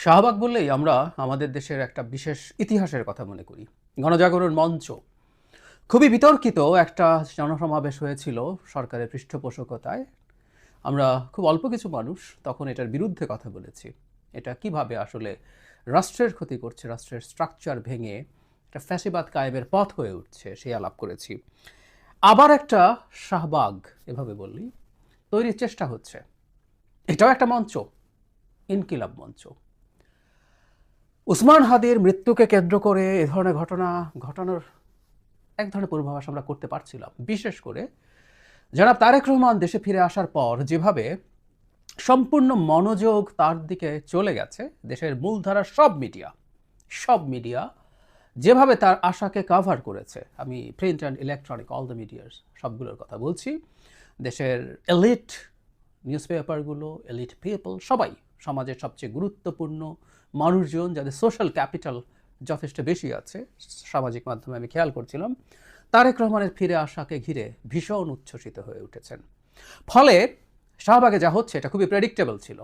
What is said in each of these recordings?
শাহবাগ বললেই আমরা আমাদের দেশের একটা বিশেষ ইতিহাসের কথা মনে করি। গণজাগরণ মঞ্চ। খুবই বিতর্কিত একটা জনসমাবেশ হয়েছিল সরকারের পৃষ্ঠপোষকতায়। আমরা খুব অল্প কিছু মানুষ তখন এটার বিরুদ্ধে কথা বলেছি। এটা কীভাবে আসলে রাষ্ট্রের ক্ষতি করছে, রাষ্ট্রের স্ট্রাকচার ভেঙে একটা ফ্যাসিবাদ কায়েমের পথ হয়ে উঠছে সেই আলাপ করেছি। আবার একটা শাহবাগ এভাবে বললি, তৈরির চেষ্টা হচ্ছে। এটাও একটা মঞ্চ, ইনকিলাব মঞ্চ। উসমান হাদির মৃত্যুকে কেন্দ্র করে এ ধরনের ঘটনা, ঘটানোর এক ধরনের পূর্বাভাস আমরা করতে পারছিলাম। বিশেষ করে জনাব তারেক রহমান দেশে ফিরে আসার পর যেভাবে সম্পূর্ণ মনোযোগ তার দিকে চলে গেছে, দেশের মূলধারার সব মিডিয়া সব মিডিয়া যেভাবে তার আশাকে কাভার করেছে, আমি print and electronic all the medias সবগুলোর কথা বলছি, দেশের এলিট নিউজ পেপারগুলো এলিট পিপল সবাই সমাজের সবচেয়ে গুরুত্বপূর্ণ মানুষজন যাদের সোশ্যাল ক্যাপিটাল যথেষ্ট বেশি আছে, সামাজিক মাধ্যমে আমি খেয়াল করছিলাম, তারেক রহমানের ফিরে আসাকে ঘিরে ভীষণ উচ্ছ্বসিত হয়ে উঠেছেন। ফলে শাহবাগে যা হচ্ছে এটা খুবই প্রেডিক্টেবল ছিল।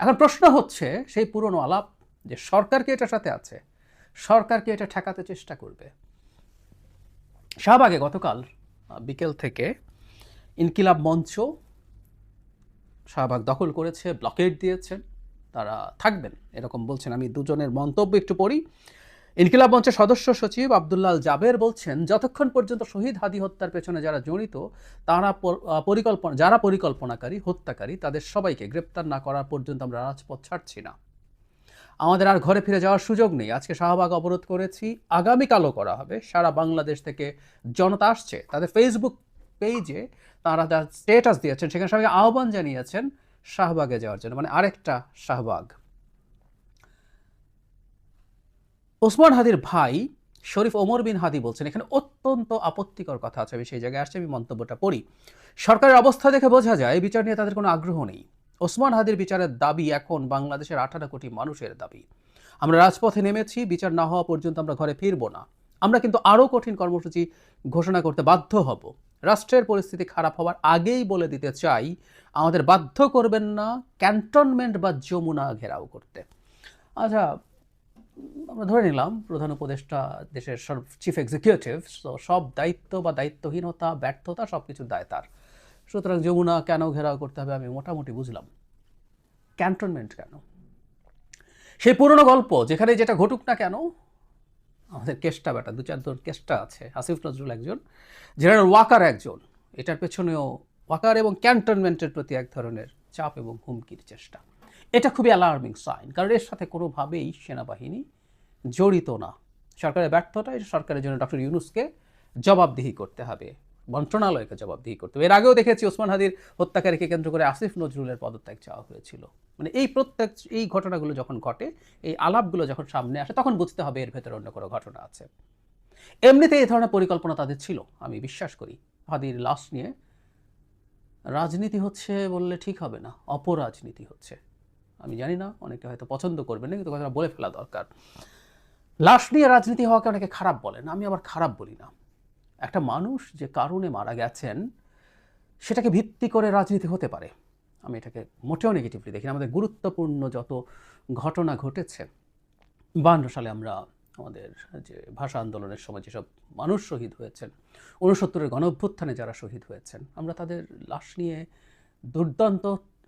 এখন প্রশ্ন হচ্ছে, সেই পুরনো আলাপ যে সরকারকে এটার সাথে আছে? সরকারকে এটা ঠেকাতে চেষ্টা করবে? শাহবাগে গতকাল বিকেল থেকে ইনকিলাব মঞ্চ শাহবাগ দখল করেছে ব্লকেট দিয়েছেন তারা থাকবেন, এরকম বলছেন। আমি দুজনের মন্তব্য একটু পড়ি। ইনকিলাব মঞ্চের সদস্য সচিব আবদুল্লাল জাবের বলছেন, যতক্ষণ পর্যন্ত শহীদ হাদি হত্যার পেছনে যারা জড়িত, তারা পরিকল্পনা যারা পরিকল্পনাকারী, হত্যাকারী, তাদের সবাইকে গ্রেপ্তার না করা পর্যন্ত আমরা রাজপথ ছাড়ছি না। আমাদের আর ঘরে ফিরে যাওয়ার সুযোগ নেই। আজকে শাহবাগ অবরোধ করেছি। আগামীকালও করা হবে। সারা বাংলাদেশ থেকে জনতা আসছে। তাদের ফেসবুক পেজে তারা তার স্টেটাস দিয়েছেন, সেখানে সবাই আহ্বান জানিয়েছেন শাহবাগে যাওয়ার জন্য। মানে আরেকটা শাহবাগ। ওসমান হাদির ভাই শরীফ ওমর বিন হাদি বলছেন, এখানে অত্যন্ত আপত্তিকর কথা আছে, আমি সেই জায়গায় আসছি, আমি মন্তব্যটা পড়ি। সরকারের অবস্থা দেখে বোঝা যায়, বিচার নিয়ে তাদের কোনো আগ্রহ নেই। ওসমান হাদির বিচারের দাবি এখন বাংলাদেশের আঠারো কোটি মানুষের দাবি। আমরা রাজপথে নেমেছি, বিচার না হওয়া পর্যন্ত আমরা ঘরে ফিরবো না। আমরা কিন্তু আরও কঠিন কর্মসূচি ঘোষণা করতে বাধ্য হব। রাষ্ট্রের পরিস্থিতি খারাপ হওয়ার আগেই বলে দিতে চাই, আমাদের বাধ্য করবেন না ক্যান্টনমেন্ট বা যমুনা ঘেরাও করতে। আচ্ছা আমরা ধরে নিলাম প্রধান উপদেষ্টা দেশের সব চিফ এক্সিকিউটিভ তো সব দায়িত্ব বা দায়িত্বহীনতা, ব্যর্থতা সব কিছুর দায় তার। সুতরাং যমুনা কেন ঘেরাও করতে হবে আমি মোটামুটি বুঝলাম। ক্যান্টনমেন্ট কেন? সেই পুরনো গল্প, যেখানে যেটা ঘটুক না কেন আমাদের কেষ্টা বেটা দু চারজন কেষ্টা আছে, আসিফ নজরুল একজন, জেনারেল ওয়াকার একজন। এটার পেছনেও ওয়াকার এবং ক্যান্টনমেন্টের প্রতি এক ধরনের চাপ এবং হুমকির চেষ্টা। এটা খুবই অ্যালার্মিং সাইন কারণ এর সাথে কোনোভাবেই সেনাবাহিনী জড়িত না। সরকারের ব্যর্থতা সরকারের জন্য ডক্টর ইউনুসকে জবাবদিহি করতে হবে। মন্ত্রণালয়কে জবাবদিহি করতে হবে। এর আগেও দেখেছি ওসমান হাদির হত্যাকারীকে কেন্দ্র করে আসিফ নজরুলের পদত্যাগ চাওয়া হয়েছিল। মানে এই প্রত্যেক, এই ঘটনাগুলো যখন ঘটে, এই আলাপগুলো যখন সামনে আসে, তখন বুঝতে হবে এর ভেতরে অন্য কোনো ঘটনা আছে। এমনিতে এই ধরনের পরিকল্পনা তাদের ছিল, আমি বিশ্বাস করি। হাদির লাশ নিয়ে রাজনীতি হচ্ছে বললে ঠিক হবে না, অপরাজনীতি হচ্ছে। আমি জানি না, অনেকে হয়তো পছন্দ করবেন না, কিন্তু কথাটা বলে ফেলা দরকার। লাশ নিয়ে রাজনীতি হওয়াকে অনেকে খারাপ বলেন আমি আবার খারাপ বলি না। একটা মানুষ যে কারণে মারা গেছেন, সেটাকে ভিত্তি করে রাজনীতি হতে পারে। আমি এটাকে মোটেও নেগেটিভলি দেখি আমাদের গুরুত্বপূর্ণ যত ঘটনা ঘটেছে, বান্ন সালে আমরা আমাদের যে ভাষা আন্দোলনের সময় যেসব মানুষ শহীদ হয়েছেন, ঊনসত্তরের গণ অভ্যুত্থানে যারা শহীদ হয়েছেন, আমরা তাদের লাশ নিয়ে দুর্দান্ত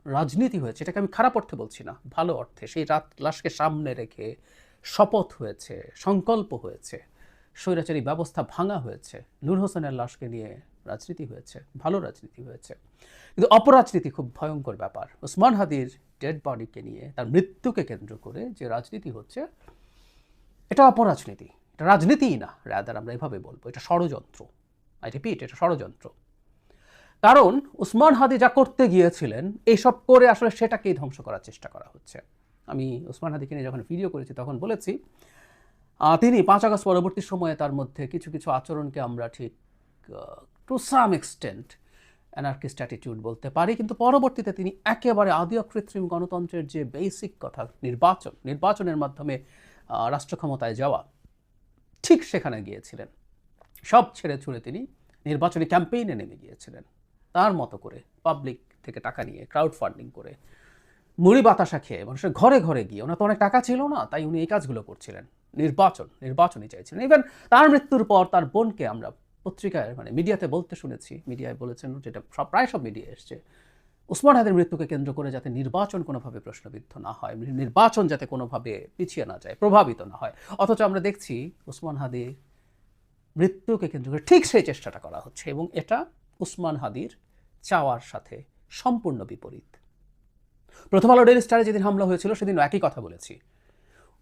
রাজনীতি হয়েছে। এটাকে আমি খারাপ অর্থে বলছি না, ভালো অর্থে। সেই রাত লাশকে সামনে রেখে শপথ হয়েছে, সংকল্প হয়েছে। স্বৈরাচারী ব্যবস্থা ভাঙা হয়েছে। নূর হোসেনের লাশকে নিয়ে রাজনীতি হয়েছে, ভালো রাজনীতি হয়েছে। কিন্তু অপরাজনীতি খুব ভয়ঙ্কর ব্যাপার। ওসমান হাদির ডেড বডিকে নিয়ে, তার মৃত্যুকে কেন্দ্র করে যে রাজনীতি হচ্ছে, এটা অপরাজনীতি। এটা রাজনীতিই না রাদার আমরা এভাবে বলব। এটা ষড়যন্ত্র। আই রিপিট এটা ষড়যন্ত্র। কারণ উসমান হাদি যা করতে গিয়েছিলেন এইসব করে আসলে সেটাকেই ধ্বংস করার চেষ্টা করা হচ্ছে। আমি উসমান হাদিকে নিয়ে যখন ভিডিও করেছি, তখন বলেছি তিনি পাঁচ আগস্ট পরবর্তী সময়ে তার মধ্যে কিছু কিছু আচরণকে আমরা ঠিক to some extent anarchist attitude বলতে পারি, কিন্তু পরবর্তীতে তিনি একেবারে আদি অকৃত্রিম গণতন্ত্রের যে বেসিক কথা, নির্বাচন, নির্বাচনের মাধ্যমে রাষ্ট্র ক্ষমতায় যাওয়া, ঠিক সেখানে গিয়েছিলেন। সব ছেড়ে ছুড়ে তিনি নির্বাচনী ক্যাম্পেইনে নেমে গিয়েছিলেন। তার মতো করে পাবলিক থেকে টাকা নিয়ে ক্রাউড ফান্ডিং করে মুড়ি বাতাসা খেয়ে মানুষের ঘরে ঘরে গিয়ে, ওনার তো অনেক টাকা ছিল না, তাই উনি এই কাজগুলো করছিলেন। নির্বাচন, নির্বাচনই চাইছিলেন। ইভেন তার মৃত্যুর পর তার বোনকে আমরা পত্রিকায় মানে মিডিয়াতে বলতে শুনেছি, মিডিয়ায় বলেছেন, যেটা সব, প্রায় সব মিডিয়া এসছে। উসমান হাদের মৃত্যুকে কেন্দ্র করে যাতে নির্বাচন কোনোভাবে প্রশ্নবিদ্ধ না হয়, নির্বাচন যাতে কোনোভাবে পিছিয়ে না যায়, প্রভাবিত না হয়। অথচ আমরা দেখছি উসমান হাদির মৃত্যুকে কেন্দ্র করে ঠিক সেই চেষ্টাটা করা হচ্ছে এবং এটা উসমান হাদির চাওয়ার সাথে সম্পূর্ণ বিপরীত। প্রথম আলো ডেলি স্টারে যেদিন হামলা হয়েছিল সেদিন একই কথা বলেছি।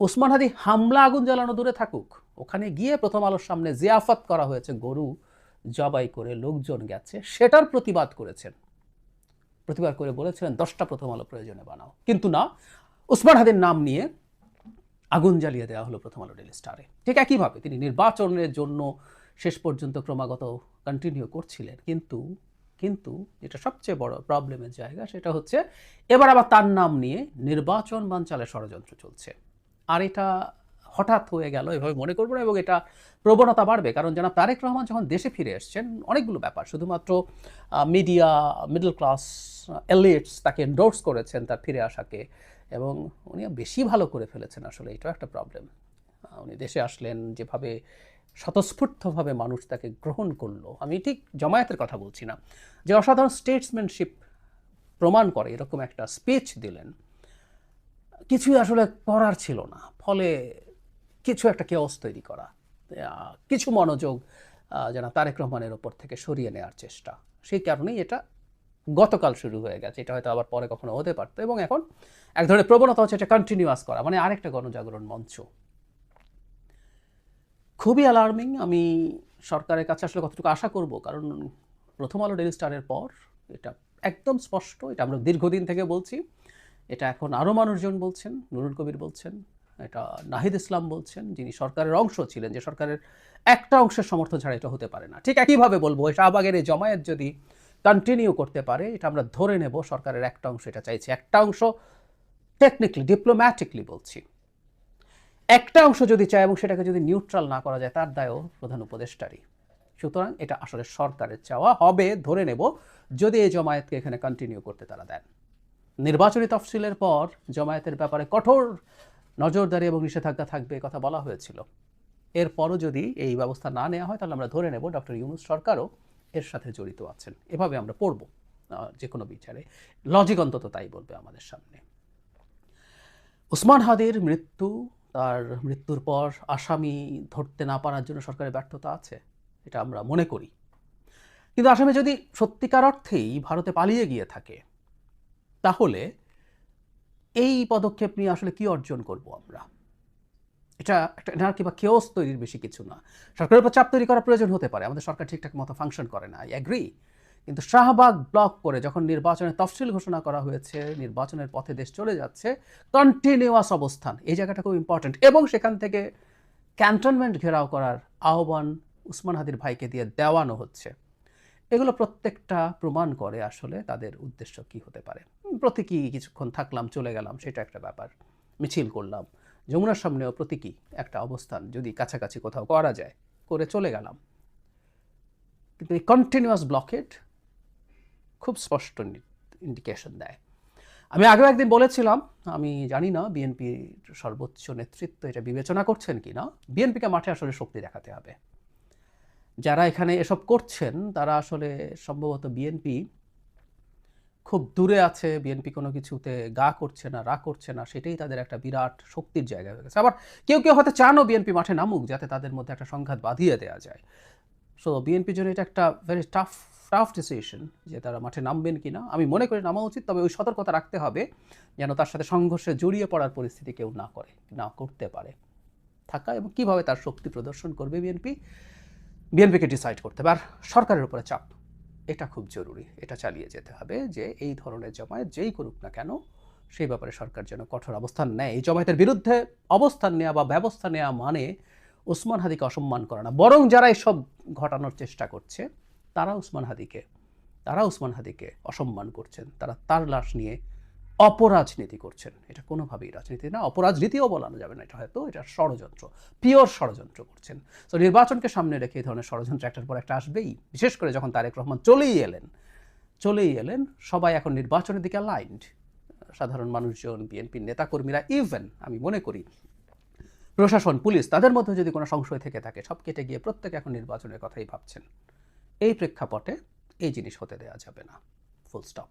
ওসমান হাদি হামলা আগুন জ্বালানো দূরে থাকুক, ওখানে গিয়ে প্রথম আলোর সামনে জিয়াফত করা হয়েছে, গরু জবাই করে লোকজন গেছে, সেটার প্রতিবাদ করেছেন। প্রতিবাদ করে বলেছিলেন, দশটা প্রথম আলো প্রয়োজনে বানাও। কিন্তু না, ওসমান হাদির নাম নিয়ে আগুন জ্বালিয়ে দেওয়া হলো প্রথম আলো ডেলি স্টারে। ঠিক একইভাবে তিনি নির্বাচনের জন্য শেষ পর্যন্ত ক্রমাগত কন্টিনিউ করছিলেন, কিন্তু কিন্তু যেটা সবচেয়ে বড় প্রবলেমের জায়গা সেটা হচ্ছে, এবার আবার তার নাম নিয়ে নির্বাচন বানচালের ষড়যন্ত্র চলছে। আর এটা হঠাৎ হয়ে গেল, এভাবে মনে করব না, এবং এটা প্রবণতা বাড়বে। কারণ জানাব তারেক রহমান যখন দেশে ফিরে এসছেন, অনেকগুলো ব্যাপার। শুধুমাত্র মিডিয়া মিডল ক্লাস এলিটস তাকে এন্ডোর্স করেছেন তার ফিরে আসাকে, এবং উনি বেশি ভালো করে ফেলেছেন আসলে, এটাও একটা প্রবলেম উনি দেশে আসলেন, যেভাবে স্বতঃস্ফূর্তভাবে মানুষ তাকে গ্রহণ করল। আমি ঠিক জমায়েতের কথা বলছি না। যে অসাধারণ স্টেটসম্যানশিপ প্রমাণ করে, এরকম একটা স্পিচ দিলেন কিছুই আসলে করার ছিল না। ফলে কিছু একটা কেওস তৈরি করা কিছু মনোযোগ যেন তারেক রহমানের ওপর থেকে সরিয়ে নেওয়ার চেষ্টা। সেই কারণেই এটা গতকাল শুরু হয়ে গেছে। এটা হয়তো আবার পরে কখনো হতে পারতো এবং এখন এক ধরনের প্রবণতা হচ্ছে এটা কন্টিনিউয়াস করা মানে আরেকটা গণজাগরণ মঞ্চ। খুবই অ্যালার্মিং আমি সরকারের কাছে আসলে কতটুকু আশা করব, কারণ প্রথম আলো ডেলি স্টারের পর এটা একদম স্পষ্ট, এটা আমরা দীর্ঘদিন থেকে বলছি। এটা এখন আরও মানুষজন বলছেন, নুরুল কবির বলছেন, এটা নাহিদ ইসলাম বলছেন, যিনি সরকারের অংশ ছিলেন, যে সরকারের একটা অংশের সমর্থন ছাড়া এটা হতে পারে না। ঠিক একইভাবে বলব, শাহবাগের এই জমায়েত যদি কন্টিনিউ করতে পারে, এটা আমরা ধরে নেব, সরকারের একটা অংশ এটা চাইছে। একটা অংশ টেকনিক্যালি ডিপ্লোম্যাটিকলি বলছি। একটা অংশ যদি চায় এবং সেটাকে যদি নিউট্রাল না করা যায়, তার দায়ও প্রধান উপদেষ্টারই। সুতরাং এটা আসলে সরকারের চাওয়া হবে, ধরে নেব, যদি এই জমায়েতকে এখানে কন্টিনিউ করতে তারা দেন। নির্বাচনী তফসিলের পর জমায়েতের ব্যাপারে কঠোর নজরদারি এবং নিষেধাজ্ঞা থাকবে কথা বলা হয়েছিল। এরপরও যদি এই ব্যবস্থা না নেওয়া হয়, তাহলে আমরা ধরে নেব ডক্টর ইউনুস সরকারও এর সাথে জড়িত আছেন। এভাবে আমরা পড়ব যে কোনো বিচারে। লজিক অন্তত তাই বলবে আমাদের সামনে। উসমান হাদির মৃত্যু, তার মৃত্যুর পর আসামি ধরতে না পারার জন্য সরকারের ব্যর্থতা আছে, এটা আমরা মনে করি। কিন্তু আসামি যদি সত্যিকার অর্থেই ভারতে পালিয়ে গিয়ে থাকে তাহলে এই পদক্ষেপ নিয়ে আসলে কি অর্জন করব আমরা? এটা একটা এনার্কি বা কেওস তৈরির বেশি কিছু না। সরকারের উপর চাপ তৈরি করা প্রয়োজন হতে পারে। আমাদের সরকার ঠিকঠাক মতো ফাংশন করে না আই অ্যাগ্রি কিন্তু শাহবাগ ব্লক করে যখন নির্বাচনের তফসিল ঘোষণা করা হয়েছে, নির্বাচনের পথে দেশ চলে যাচ্ছে কন্টিনিউয়াস অবস্থান, এই জায়গাটা খুব ইম্পর্ট্যান্ট এবং সেখান থেকে ক্যান্টনমেন্ট ঘেরাও করার আহ্বান উসমান হাদির ভাইকে দিয়ে দেওয়ানো হচ্ছে। এগুলো প্রত্যেকটা প্রমাণ করে আসলে তাদের উদ্দেশ্য কি হতে পারে। প্রতীকী কিছুক্ষণ থাকলাম, চলে গেলাম, সেটা একটা ব্যাপার। মিছিল করলাম, যমুনার সামনেও প্রতীকী একটা অবস্থান, যদি কাছাকাছি কোথাও করা যায়, করে চলে গেলাম। কিন্তু এই কন্টিনিউয়াস ব্লকেড খুব স্পষ্ট ইন্ডিকেশন দেয়। আমি আগেও একদিন বলেছিলাম, আমি জানি না বিএনপির সর্বোচ্চ নেতৃত্ব এটা বিবেচনা করছেন কি না বিএনপিকে মাঠে আসলে শক্তি দেখাতে হবে। যারা এখানে এসব করছেন, তারা আসলে সম্ভবত বিএনপি খুব দূরে আছে বিএনপি কোনো কিছুতে গা করছে না, রা করছে না, সেটাই তাদের একটা বিরাট শক্তির জায়গা হয়ে গেছে। আবার কেউ কেউ হয়তো চানও বিএনপি মাঠে নামুক, যাতে তাদের মধ্যে একটা সংঘাত বাঁধিয়ে দেওয়া যায়। সো বিএনপির জন্য এটা একটা ভেরি টাফ টাফ ডিসিশন যে তারা মাঠে নামবেন কি না আমি মনে করি নামা উচিত, তবে ওই সতর্কতা রাখতে হবে যেন তার সাথে সংঘর্ষে জড়িয়ে পড়ার পরিস্থিতি কেউ না করে, না করতে পারে। থাকা এবং কীভাবে তার শক্তি প্রদর্শন করবে বিএনপি বিএনপিকে ডিসাইড করতে হবে। আর সরকারের উপরে চাপ। এটা খুব জরুরি, এটা চালিয়ে যেতে হবে যে এই ধরনের জমায়েত যেই করুক না কেন, সেই ব্যাপারে সরকার যেন কঠোর অবস্থান নেয়। এই জমায়েতের বিরুদ্ধে অবস্থান নেওয়া বা ব্যবস্থা নেওয়া মানে ওসমান হাদিকে অসম্মান করা না। বরং যারা এসব ঘটানোর চেষ্টা করছে, তারা উসমান হাদিকে, তারা উসমান হাদিকে অসম্মান করছেন। তারা তার লাশ নিয়ে অপরাজনীতি করছেন। এটা কোনোভাবেই রাজনীতি না, অপরাজনীতিও বলানো যাবে না, এটা হয়তো এটা ষড়যন্ত্র, পিওর ষড়যন্ত্র করছেন। তো নির্বাচনকে সামনে রেখে এই ধরনের ষড়যন্ত্র একটার পর একটা আসবেই, বিশেষ করে যখন তারেক রহমান চলেই এলেন চলেই এলেন, সবাই এখন নির্বাচনের দিকে লাইন্ড সাধারণ মানুষজন, বিএনপির নেতাকর্মীরা ইভেন আমি মনে করি প্রশাসন, পুলিশ, তাদের মধ্যে যদি কোনো সংশয় থেকে থাকে, সব কেটে গিয়ে প্রত্যেকে এখন নির্বাচনের কথাই ভাবছেন। এই প্রেক্ষাপটে এই জিনিস হতে দেওয়া যাবে না। Full stop